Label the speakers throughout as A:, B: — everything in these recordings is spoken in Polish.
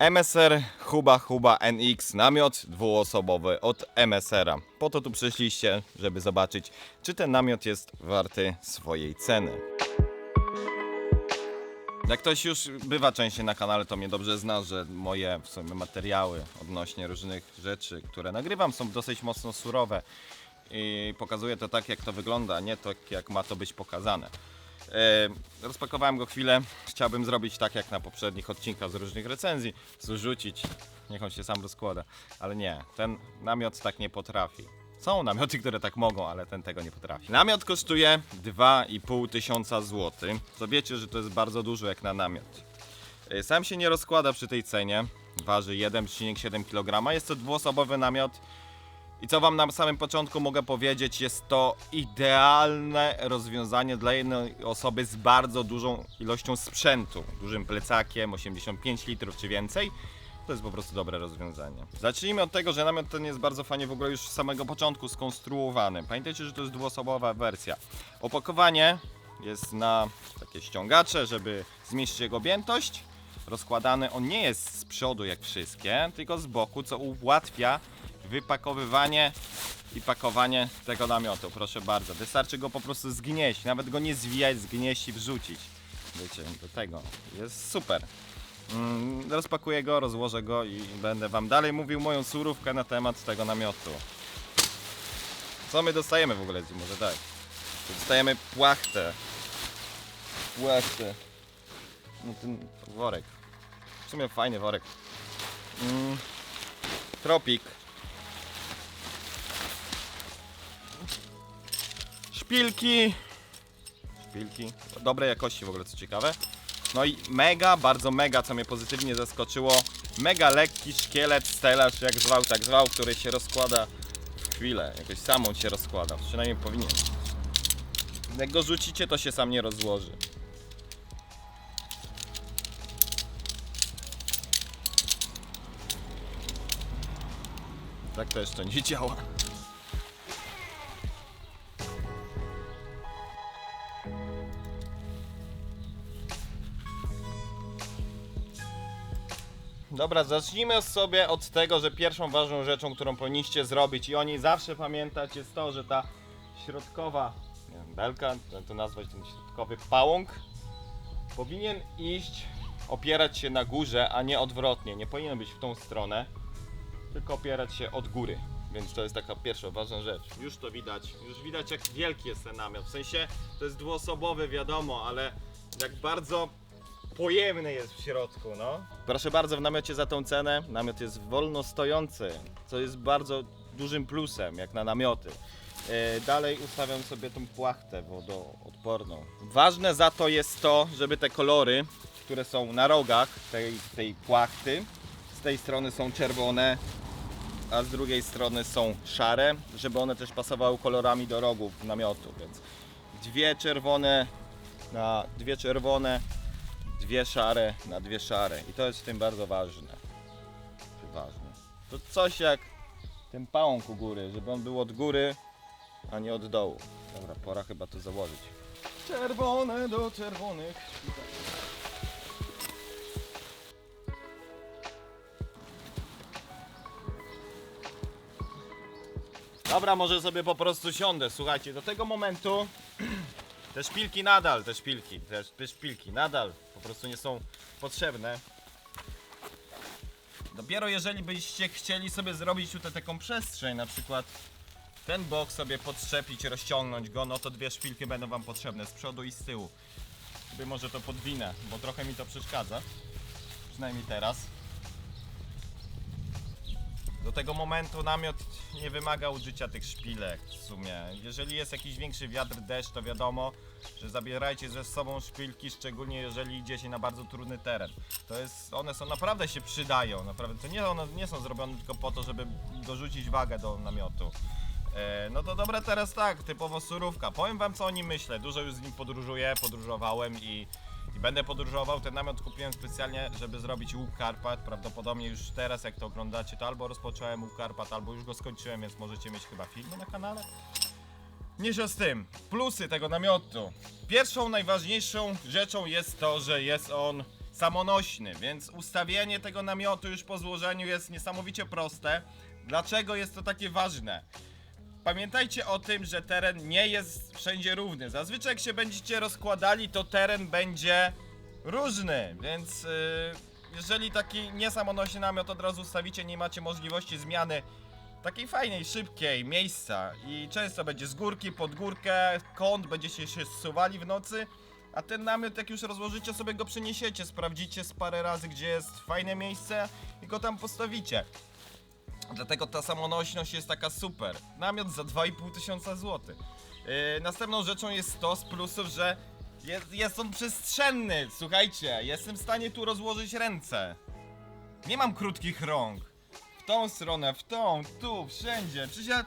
A: MSR Huba Huba NX, namiot dwuosobowy od MSR-a. Po to tu przyszliście, żeby zobaczyć, czy ten namiot jest warty swojej ceny. Jak ktoś już bywa częściej na kanale, to mnie dobrze zna, że moje w sumie materiały odnośnie różnych rzeczy, które nagrywam, są dosyć mocno surowe i pokazuję to tak, jak to wygląda, nie tak, jak ma to być pokazane. E, rozpakowałem go chwilę. Chciałbym zrobić tak jak na poprzednich odcinkach z różnych recenzji, zrzucić, niech on się sam rozkłada. Ale nie, ten namiot tak nie potrafi. Są namioty, które tak mogą, ale ten tego nie potrafi. Namiot kosztuje 2,5 tysiąca złotych. Co wiecie, że to jest bardzo dużo jak na namiot. E, Sam się nie rozkłada przy tej cenie. Waży 1,7 kg. Jest to dwuosobowy namiot. I co wam na samym początku mogę powiedzieć, jest to idealne rozwiązanie dla jednej osoby z bardzo dużą ilością sprzętu, dużym plecakiem, 85 litrów czy więcej. To jest po prostu dobre rozwiązanie. Zacznijmy od tego, że namiot ten jest bardzo fajnie w ogóle już z samego początku skonstruowany. Pamiętajcie, że to jest dwuosobowa wersja. Opakowanie jest na takie ściągacze, żeby zmieścić jego objętość. Rozkładany on nie jest z przodu jak wszystkie, tylko z boku, co ułatwia wypakowywanie i pakowanie tego namiotu. Proszę bardzo. Wystarczy go po prostu zgnieść, nawet go nie zwijać, zgnieść i wrzucić. Wiecie, do tego. Jest super. Mm, rozpakuję go, rozłożę go i będę wam dalej mówił moją surówkę na temat tego namiotu. Co my dostajemy w ogóle? Może tak. Dostajemy płachtę. Płachtę. No ten worek. W sumie fajny worek. Mm, tropik. Szpilki. Szpilki. Dobrej jakości w ogóle, co ciekawe. No i mega, bardzo mega, co mnie pozytywnie zaskoczyło. Mega lekki szkielet, stelaż, jak zwał, tak zwał, który się rozkłada w chwilę. Jakoś sam on się rozkłada. Przynajmniej powinien. Jak go rzucicie, to się sam nie rozłoży. Tak to jeszcze nie działa. Dobra, zacznijmy sobie od tego, że pierwszą ważną rzeczą, którą powinniście zrobić i o niej zawsze pamiętać jest to, że ta środkowa nie wiem, belka, to nazwać ten środkowy pałąk, powinien iść, opierać się na górze, a nie odwrotnie. Nie powinien być w tą stronę, tylko opierać się od góry. Więc to jest taka pierwsza ważna rzecz. Już to widać, już widać jak wielki jest ten namiot. W sensie to jest dwuosobowy, wiadomo, ale jak bardzo pojemny jest w środku, no. Proszę bardzo, w namiocie za tą cenę, namiot jest wolno stojący, co jest bardzo dużym plusem, jak na namioty. E, Dalej ustawiam sobie tą płachtę wodoodporną. Ważne za to jest to, żeby te kolory, które są na rogach tej, tej płachty, z tej strony są czerwone, a z drugiej strony są szare, żeby one też pasowały kolorami do rogów namiotu, więc dwie czerwone na dwie czerwone, dwie szare na dwie szare i to jest w tym bardzo ważne. Ważne. To coś jak ten pałąk u góry, żeby on był od góry, a nie od dołu. Dobra, pora chyba to założyć. Czerwone do czerwonych. Dobra, może sobie po prostu siądę. Słuchajcie, do tego momentu te szpilki nadal, te szpilki, te, te szpilki nadal po prostu nie są potrzebne. Dopiero jeżeli byście chcieli sobie zrobić tutaj taką przestrzeń, na przykład ten bok sobie podczepić, rozciągnąć go, no to dwie szpilki będą wam potrzebne z przodu i z tyłu. By może to podwinę, bo trochę mi to przeszkadza. Przynajmniej teraz. Do tego momentu namiot nie wymaga użycia tych szpilek w sumie. Jeżeli jest jakiś większy wiatr, deszcz, to wiadomo, że zabierajcie ze sobą szpilki, szczególnie jeżeli idziecie na bardzo trudny teren. To jest, one są naprawdę się przydają, naprawdę. To nie, one nie są zrobione tylko po to, żeby dorzucić wagę do namiotu. E, no to dobra, teraz tak, typowo surówka. Powiem wam co o nim myślę. Dużo już z nim podróżuję, podróżowałem i będę podróżował. Ten namiot kupiłem specjalnie, żeby zrobić łuk Karpat. Prawdopodobnie już teraz, jak to oglądacie, to albo rozpocząłem łuk Karpat, albo już go skończyłem, więc możecie mieć chyba filmy na kanale. Mniejsza z tym, plusy tego namiotu. Pierwszą, najważniejszą rzeczą jest to, że jest on samonośny, więc ustawienie tego namiotu już po złożeniu jest niesamowicie proste. Dlaczego jest to takie ważne? Pamiętajcie o tym, że teren nie jest wszędzie równy. Zazwyczaj jak się będziecie rozkładali, to teren będzie różny, więc yy, jeżeli taki niesamonośny namiot od razu ustawicie, nie macie możliwości zmiany takiej fajnej, szybkiej miejsca i często będzie z górki, pod górkę, kąt, będziecie się zsuwali w nocy, a ten namiot jak już rozłożycie sobie go przeniesiecie, sprawdzicie z parę razy gdzie jest fajne miejsce i go tam postawicie. Dlatego ta samonośność jest taka super. Namiot za 2,5 tysiąca złotych. Yy, następną rzeczą jest to z plusów, że jest, jest on przestrzenny. Słuchajcie, jestem w stanie tu rozłożyć ręce. Nie mam krótkich rąk. W tą stronę, w tą, tu, wszędzie. Przecież ja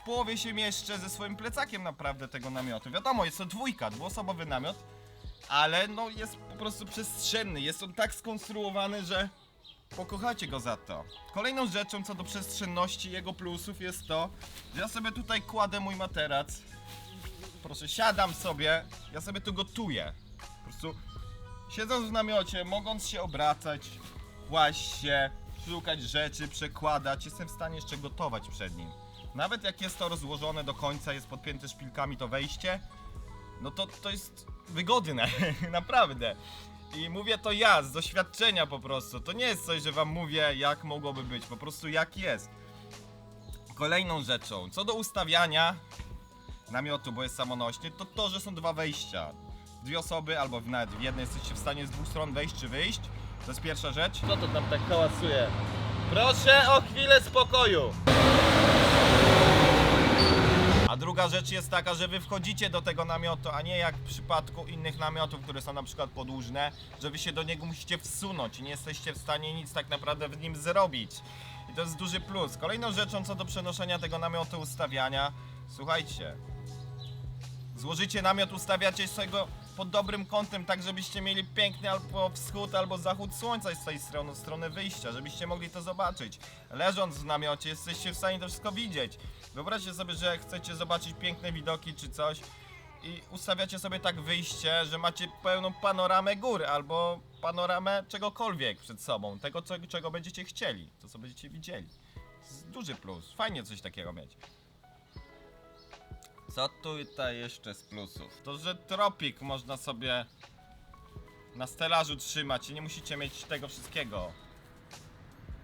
A: w połowie się mieszczę ze swoim plecakiem naprawdę tego namiotu. Wiadomo, jest to dwójka, dwuosobowy namiot, ale no jest po prostu przestrzenny. Jest on tak skonstruowany, że pokochacie go za to. Kolejną rzeczą co do przestrzenności jego plusów jest to, że ja sobie tutaj kładę mój materac. Proszę, siadam sobie, ja sobie tu gotuję. Po prostu siedząc w namiocie, mogąc się obracać, kłaść się, szukać rzeczy, przekładać, jestem w stanie jeszcze gotować przed nim. Nawet jak jest to rozłożone do końca, jest podpięte szpilkami to wejście, no to to jest wygodne, naprawdę. I mówię to ja, z doświadczenia po prostu. To nie jest coś, że wam mówię, jak mogłoby być, po prostu jak jest. Kolejną rzeczą, co do ustawiania namiotu, bo jest samonośny, to to, że są dwa wejścia. Dwie osoby, albo nawet w jednej jesteście w stanie z dwóch stron wejść czy wyjść. To jest pierwsza rzecz.
B: Co to tam tak hałasuje? Proszę o chwilę spokoju!
A: Druga rzecz jest taka, że wy wchodzicie do tego namiotu, a nie jak w przypadku innych namiotów, które są na przykład podłużne, że wy się do niego musicie wsunąć i nie jesteście w stanie nic tak naprawdę w nim zrobić. I to jest duży plus. Kolejną rzeczą co do przenoszenia tego namiotu, ustawiania, słuchajcie, złożycie namiot, ustawiacie sobie go pod dobrym kątem, tak żebyście mieli piękny albo wschód, albo zachód słońca z tej strony, strony wyjścia, żebyście mogli to zobaczyć. Leżąc w namiocie jesteście w stanie to wszystko widzieć. Wyobraźcie sobie, że chcecie zobaczyć piękne widoki czy coś i ustawiacie sobie tak wyjście, że macie pełną panoramę gór albo panoramę czegokolwiek przed sobą, tego co, czego będziecie chcieli, to co będziecie widzieli. Duży plus, fajnie coś takiego mieć. Co tutaj jeszcze z plusów? To, że tropik można sobie na stelażu trzymać i nie musicie mieć tego wszystkiego.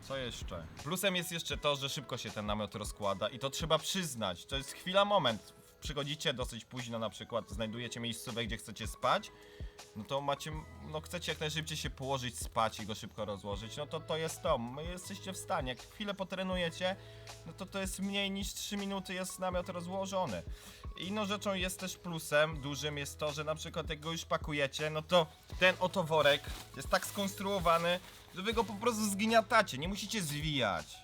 A: Co jeszcze? Plusem jest jeszcze to, że szybko się ten namiot rozkłada i to trzeba przyznać. To jest chwila, moment. Przychodzicie dosyć późno na przykład, znajdujecie miejscówkę, gdzie chcecie spać, no to macie, no chcecie jak najszybciej się położyć, spać i go szybko rozłożyć, no to to jest to. My jesteście w stanie, jak chwilę potrenujecie, no to to jest mniej niż 3 minuty jest namiot rozłożony. Inną rzeczą jest też plusem dużym jest to, że na przykład jak go już pakujecie, no to ten oto worek jest tak skonstruowany, że wy go po prostu zgniatacie, nie musicie zwijać.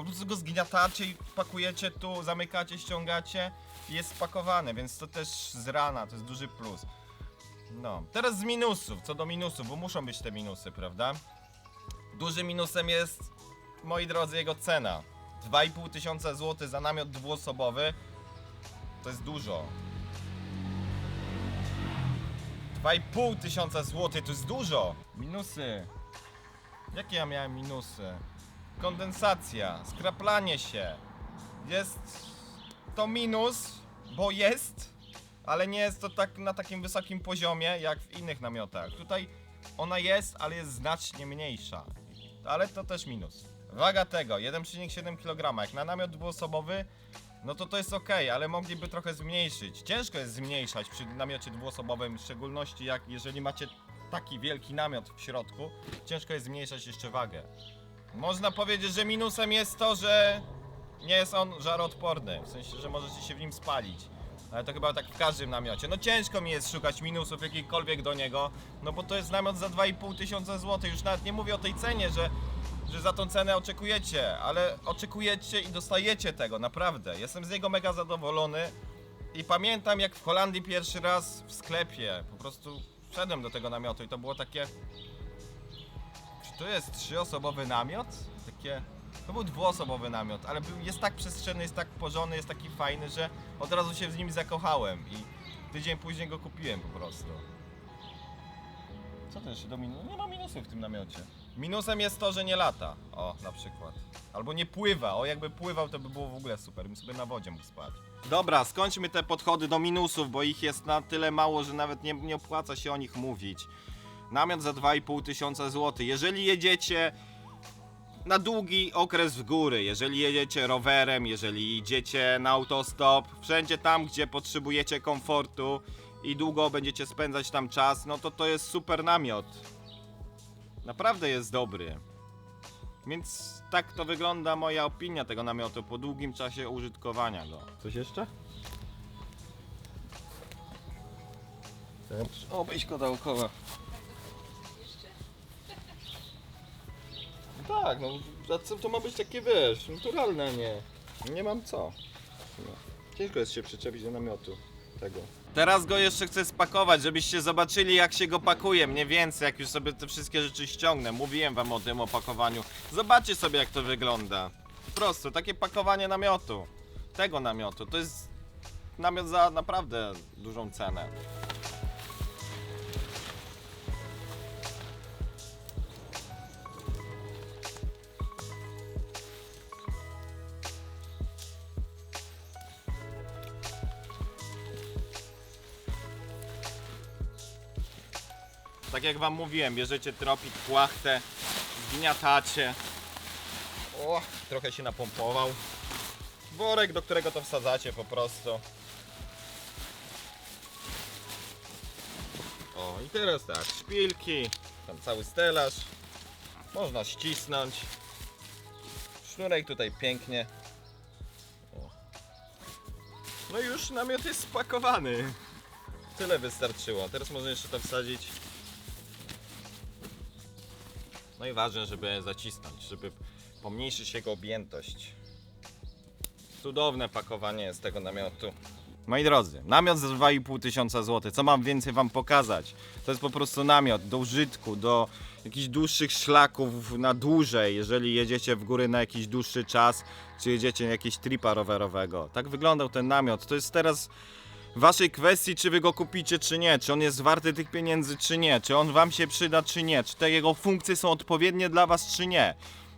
A: Po prostu go zgniatacie i pakujecie tu, zamykacie, ściągacie i jest spakowany, więc to też z rana, to jest duży plus. No, teraz z minusów, co do minusów, bo muszą być te minusy, prawda? Dużym minusem jest, moi drodzy, jego cena. 2,5 tysiąca złotych za namiot dwuosobowy to jest dużo. 2,5 tysiąca złotych to jest dużo. Minusy. Jakie ja miałem minusy? Kondensacja, skraplanie się. Jest to minus, bo jest, ale nie jest to tak na takim wysokim poziomie jak w innych namiotach. Tutaj ona jest, ale jest znacznie mniejsza. Ale to też minus. Waga tego 1,7 kg. Jak na namiot dwuosobowy, no to to jest ok, ale mogliby trochę zmniejszyć. Ciężko jest zmniejszać przy namiocie dwuosobowym, w szczególności jak jeżeli macie taki wielki namiot w środku, ciężko jest zmniejszać jeszcze wagę. Można powiedzieć, że minusem jest to, że nie jest on żaroodporny, w sensie, że możecie się w nim spalić. Ale to chyba tak w każdym namiocie. No ciężko mi jest szukać minusów jakichkolwiek do niego, no bo to jest namiot za 2,5 tysiąca złotych. Już nawet nie mówię o tej cenie, że, że za tą cenę oczekujecie, ale oczekujecie i dostajecie tego, naprawdę. Jestem z niego mega zadowolony i pamiętam jak w Holandii pierwszy raz w sklepie po prostu wszedłem do tego namiotu i to było takie... To jest trzyosobowy namiot? Takie... To był dwuosobowy namiot, ale był, jest tak przestrzenny, jest tak porządny, jest taki fajny, że od razu się z nim zakochałem i tydzień później go kupiłem po prostu. Co to jeszcze do minusów? Nie ma minusów w tym namiocie. Minusem jest to, że nie lata. O, na przykład. Albo nie pływa. O, jakby pływał, to by było w ogóle super. Bym sobie na wodzie mógł spać. Dobra, skończmy te podchody do minusów, bo ich jest na tyle mało, że nawet nie, nie opłaca się o nich mówić. Namiot za 2,5 tysiąca złotych. Jeżeli jedziecie na długi okres w góry, jeżeli jedziecie rowerem, jeżeli idziecie na autostop, wszędzie tam, gdzie potrzebujecie komfortu i długo będziecie spędzać tam czas, no to to jest super namiot. Naprawdę jest dobry. Więc tak to wygląda moja opinia tego namiotu po długim czasie użytkowania go. Coś jeszcze? Obejść go dookoła. Tak, no co to ma być takie wiesz, naturalne, nie. Nie mam co. No. Ciężko jest się przyczepić do namiotu tego. Teraz go jeszcze chcę spakować, żebyście zobaczyli jak się go pakuje, mniej więcej, jak już sobie te wszystkie rzeczy ściągnę. Mówiłem wam o tym opakowaniu. Zobaczcie sobie jak to wygląda. Po prostu, takie pakowanie namiotu. Tego namiotu. To jest namiot za naprawdę dużą cenę. Tak jak wam mówiłem, bierzecie tropik, płachtę, zgniatacie. O, trochę się napompował. Worek, do którego to wsadzacie po prostu. O, i teraz tak, szpilki, tam cały stelaż. Można ścisnąć. Sznurek tutaj pięknie. No i już namiot jest spakowany. Tyle wystarczyło. Teraz można jeszcze to wsadzić. No i ważne, żeby zacisnąć, żeby pomniejszyć jego objętość. Cudowne pakowanie z tego namiotu. Moi drodzy, namiot za 2,5 tysiąca złotych. Co mam więcej wam pokazać? To jest po prostu namiot do użytku, do jakichś dłuższych szlaków na dłużej, jeżeli jedziecie w góry na jakiś dłuższy czas, czy jedziecie na jakieś tripa rowerowego. Tak wyglądał ten namiot. To jest teraz waszej kwestii, czy wy go kupicie, czy nie, czy on jest warty tych pieniędzy, czy nie, czy on wam się przyda, czy nie, czy te jego funkcje są odpowiednie dla was, czy nie.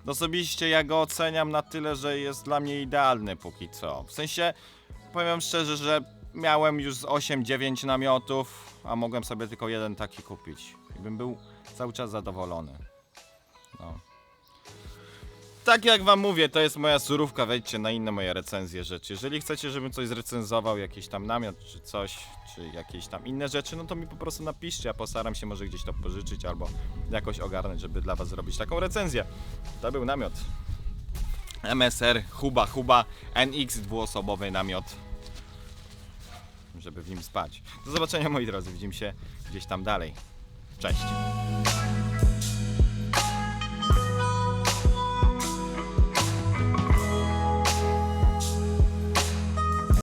A: Osobiście ja go oceniam na tyle, że jest dla mnie idealny póki co. W sensie, powiem szczerze, że miałem już z 8-9 namiotów, a mogłem sobie tylko jeden taki kupić. I bym był cały czas zadowolony. No. Tak jak wam mówię, to jest moja surówka, wejdźcie na inne moje recenzje rzeczy. Jeżeli chcecie, żebym coś zrecenzował, jakiś tam namiot, czy coś, czy jakieś tam inne rzeczy, no to mi po prostu napiszcie, ja postaram się może gdzieś to pożyczyć albo jakoś ogarnąć, żeby dla was zrobić taką recenzję. To był namiot. MSR Huba Huba NX dwuosobowy namiot. Żeby w nim spać. Do zobaczenia moi drodzy, widzimy się gdzieś tam dalej. Cześć.